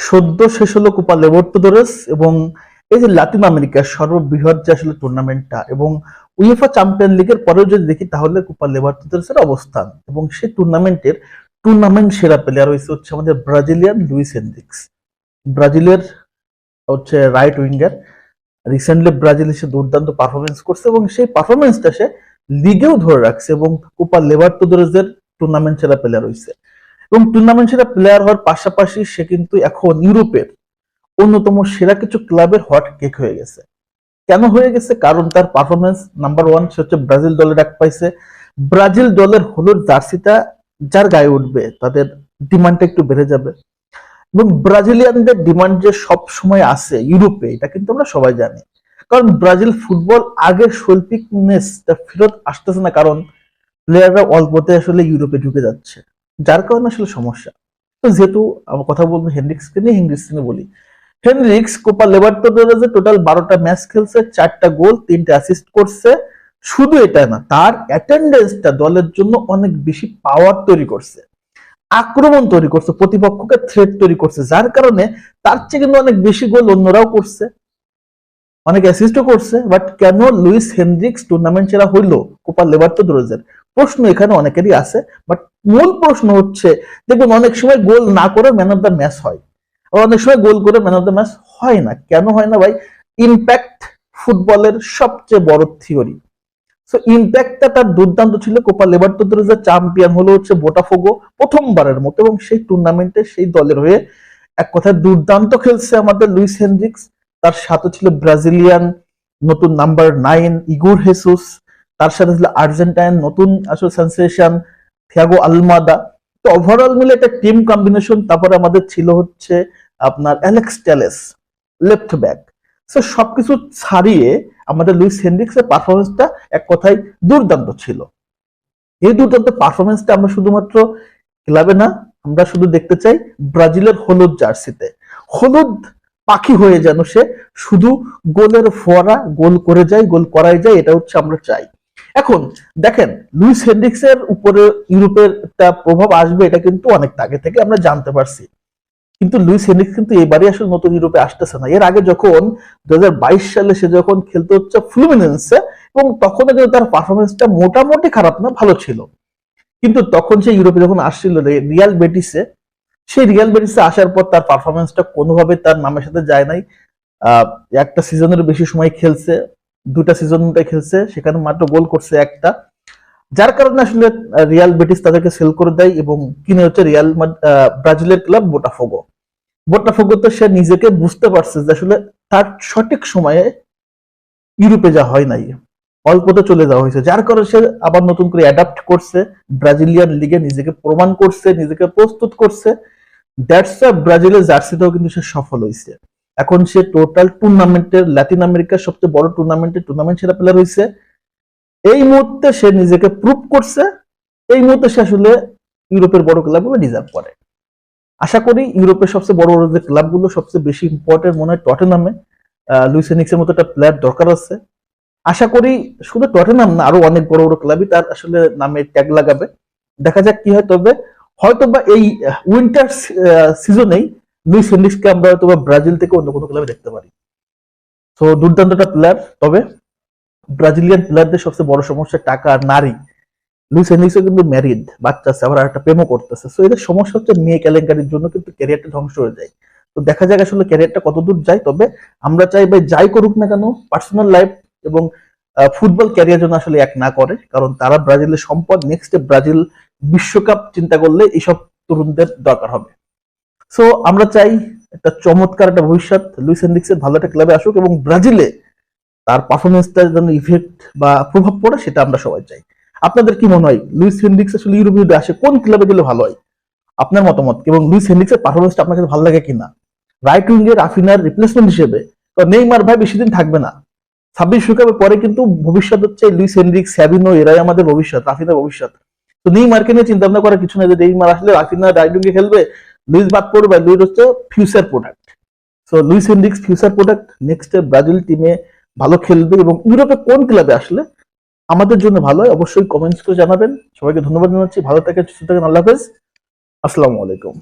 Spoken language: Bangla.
সদ্য শেষ হলো কোপা লেবর্টদোরেস এবং এই যে লাতিন আমেরিকার সর্ববৃহৎ যে আসলে টুর্নামেন্টটা এবং উইএফা চ্যাম্পিয়ন লিগের পরেও যদি দেখি তাহলে কোপা লেবর্টদোরেসের অবস্থান এবং সেই টুর্নামেন্টের টুর্নামেন্ট সেরা প্লেয়ার হয়েছে হচ্ছে আমাদের ব্রাজিলিয়ান লুইস হেনরিক্স ব্রাজিলের হচ্ছে রাইট উইঙ্গার রিসেন্টলি ব্রাজিল এসে দুর্দান্ত পারফরমেন্স করছে এবং সেই পারফরমেন্সটা সে লিগেও ধরে রাখছে এবং কোপা লেবার্টোদোরেসের টুর্নামেন্ট সেরা প্লেয়ার হয়েছে। এবং টুর্নামেন্ট সেরা প্লেয়ার হওয়ার পাশাপাশি সে কিন্তু এখন ইউরোপের অন্যতম সেরা কিছু ক্লাবের হট কেক হয়ে গেছে। কেন হয়ে গেছে? কারণ তার পারফরমেন্স নাম্বার ওয়ান সে হচ্ছে ব্রাজিল দলে ডাক পাইছে। ব্রাজিল দলের হলুদ জার্সিটা যার গায়ে উঠবে, তাদের ডিমান্ডটা একটু বেড়ে যাবে। এবং ব্রাজিলিয়ানদের ডিমান্ড যে সব সময় আছে ইউরোপে, এটা কিন্তু আমরা সবাই জানি। কারণ ব্রাজিল ফুটবল আগের শৈল্পিকনেসটা ফেরত আসতেছে না, কারণ প্লেয়াররা অল্পতে আসলে ইউরোপে ঢুকে যাচ্ছে। যার কারণে আসলে সমস্যা। তো যেহেতু আমার কথা বলব হেনরিক্সকে নিয়ে হেনরিক্সকে নিয়ে বলি। হেনরিক্স, কোপা লেবার্টোদোরেজে টোটাল বারোটা ম্যাচ খেলছে, চারটা গোল, তিনটা অ্যাসিস্ট করছে, শুধু এটা না, তার অ্যাটেন্ডেন্সটা দলের জন্য অনেক বেশি পাওয়ার তৈরি করছে। আক্রমণ তৈরি করছে, প্রতিপক্ষকে থ্রেট তৈরি করছে, যার কারণে তার চেয়ে কিন্তু অনেক বেশি গোল অন্যরাও করছে। অনেক অ্যাসিস্টও করছে বাট কেন লুইস হেনরিক্স টুর্নামেন্ট সেরা হইল কোপা লেবার্টোদোরেজের? প্রশ্ন এখানে অনেকেরই আছে বাট মূল প্রশ্ন হচ্ছে, দেখুন, অনেক সময় গোল না করে ম্যান অফ দ্য ম্যাচ হয়। আর অনেক সময় গোল করে ম্যান অফ দ্য ম্যাচ হয় না। কেন হয় না ভাই? ইম্প্যাক্ট ফুটবলের সবচেয়ে বড় থিওরি সো ইম্প্যাক্টটা তার দুর্দান্ত ছিল। কোপা লেবার্টোদোরেজের চ্যাম্পিয়ন হলো হচ্ছে বোটাফোগো প্রথমবারের মতো এবং সেই টুর্নামেন্টে সেই দলের হয়ে এক কথায় দুর্দান্ত খেলছে আমাদের লুইস হেনরিক্স। তার সাথে ছিল ব্রাজিলিয়ান নতুন নাম্বার নাইন ইগুর হেসুস তার সাথে ছিল আর্জেন্টাইন, নতুন আসলে সেন্সেশন থিয়াগো আলমাদা তো ওভারঅল মিলে একটা টিম কম্বিনেশন তারপরে আমাদের ছিল হচ্ছে আপনার Alex Telles left back so সবকিছু ছাড়িয়ে আমাদের লুইস হেনরিক্সের পারফরমেন্সটা এক কথায় দুর্দান্ত ছিল। এই দুর্দান্ত পারফরমেন্সটা আমরা শুধুমাত্র ক্লাবে না, আমরা শুধু দেখতে চাই ব্রাজিলের হলুদ জার্সিতে। হলুদ পাখি হয়ে যেন সে শুধু গোলের ফোয়ারা গোল করে যায়, গোল করাই যায়, এটা হচ্ছে আমরা চাই। এখন দেখেন, লুইস হেনরিক্সের উপরে ইউরোপের একটা প্রভাব আসবে এটা কিন্তু অনেক আগে থেকে আমরা জানতে পারছি। কিন্তু লুইস হেনরিক্স কিন্তু এবারে আসলে নতুন ইউরোপে আসতেছে না। এর আগে যখন দু সালে সে যখন খেলতে হচ্ছে ফ্লুমিনেন্সে এবং তখন কিন্তু তার পারফরমেন্সটা মোটামুটি খারাপ না, ভালো ছিল। কিন্তু তখন সে ইউরোপে যখন আসছিল রিয়াল বেটিসে, সেই রিয়াল বেটিসে আসার পর তার পারফরমেন্সটা কোনোভাবে তার নামের সাথে যায় নাই। একটা সিজনের বেশি সময় খেলছে। দুটা সিজন খেলছে, সেখানে মাত্র গোল করছে একটা। যার কারণে আসলে রিয়াল বেটিস তাদেরকে সেল করে দেয় এবং কিনে হচ্ছে রিয়াল ব্রাজিলের ক্লাব বোটাফোগো বোটাফোগোতে সে নিজেকে বুঝতে পারছে যে আসলে তার সঠিক সময়ে ইউরোপে যা হয় নাই অল্পতে চলে যাওয়া হয়েছে। যার কারণে সে আবার নতুন করে অ্যাডাপ্ট করছে ব্রাজিলিয়ান লিগে নিজেকে প্রমাণ করছে, নিজেকে প্রস্তুত করছে। দ্যাটস ব্রাজিলের জার্সিতেও কিন্তু সে সফল হয়েছে। এখন সে টোটাল টুর্নামেন্টের ল্যাটিন আমেরিকার সবচেয়ে বড় টুর্নামেন্টের টুর্নামেন্ট সেরা প্লেয়ার হয়েছে এই মুহূর্তে সে নিজেকে প্রুভ করছে, এই মুহূর্তে সে আসলে ইউরোপের বড় ক্লাবগুলো ডিজার্ভ করে। আশা করি ইউরোপের সবচেয়ে বড় বড় যে ক্লাবগুলো সবচেয়ে বেশি ইম্পর্টেন্ট মনে হয় টটেনামে লুইস এনিক্সের মতো একটা প্লেয়ার দরকার আছে। আশা করি শুধু টটেনাম না, আরও অনেক বড় বড় ক্লাবই তার আসলে নামে ট্যাগ লাগাবে। দেখা যাক কি হয়, তবে হয়তো বা এই উইন্টার সিজনেই লুইস হেনরিক্সকে আমরা হয়তো ব্রাজিল থেকে অন্য কোনো ক্লাবে দেখতে পারি। তো দুর্দান্ত একটা প্লেয়ার তবে ব্রাজিলিয়ান প্লেয়ারদের সবচেয়ে বড় সমস্যা টাকা আর নারী। লুইস হেনরিক্সও কিন্তু ম্যারিড বাচ্চা আছে, আবার একটা প্রেমও করতেছে। সো এদের সমস্যা হচ্ছে মেয়ে কেলেঙ্কারির জন্য কিন্তু ক্যারিয়ারটা ধ্বংস হয়ে যায়। তো দেখা যাক আসলে ক্যারিয়ারটা কতদূর যায়, তবে আমরা চাই ভাই যাই করুক না কেন পার্সোনাল লাইফ এবং ফুটবল ক্যারিয়ার জন্য আসলে এক না করে। কারণ তারা ব্রাজিলের সম্পদ নেক্সট ব্রাজিল বিশ্বকাপ চিন্তা করলে এইসব তরুণদের দরকার হবে। সো আমরা চাই একটা চমৎকার একটা ভবিষ্যৎ লুইস হেনরিক্সের ভালো একটা ক্লাবে আসুক এবং ব্রাজিলে তার পারফরমেন্সটা যেন ইফেক্ট বা প্রভাব পড়ে, সেটা আমরা সবাই চাই। আপনাদের কি মনে হয়, লুইস হেনরিক্স আসলে ইউরোপে আসে, কোন ক্লাবে গেলে ভালো হয়? আপনার মতামত এবং লুইস হেনরিক্সের পারফরমেন্সটা আপনার কাছে ভালো লাগে কিনা? রাইট উইঙ্গের রাফিনার রিপ্লেসমেন্ট হিসেবে, তো নেইমার ভাই বেশি দিন থাকবে না। ছাব্বিশ বিশ্বকাপের পরে কিন্তু ভবিষ্যৎ হচ্ছে লুইস হেনরিক্স স্যাবিনো এরাই আমাদের ভবিষ্যৎ, রাফিনার ভবিষ্যৎ। তো নেইমারকে নিয়ে চিন্তা ভাবনা করার কিছু নেই যে নেইমার আসলে রাফিনা রাইট উইঙ্গে খেলবে লুইস বাদ পড়বে লুইস হচ্ছে future product so Luiz Henrique future product next Brazil টিমে ভালো খেলবে এবং ইউরোপে কোন ক্লাবে আসলে আমাদের জন্য ভালো হয়, অবশ্যই কমেন্টস করে জানাবেন। সবাইকে ধন্যবাদ জানাচ্ছি। ভালো থাকেন, সুস্থ থাকেন। আল্লাহ হাফেজ। আসসালামু আলাইকুম।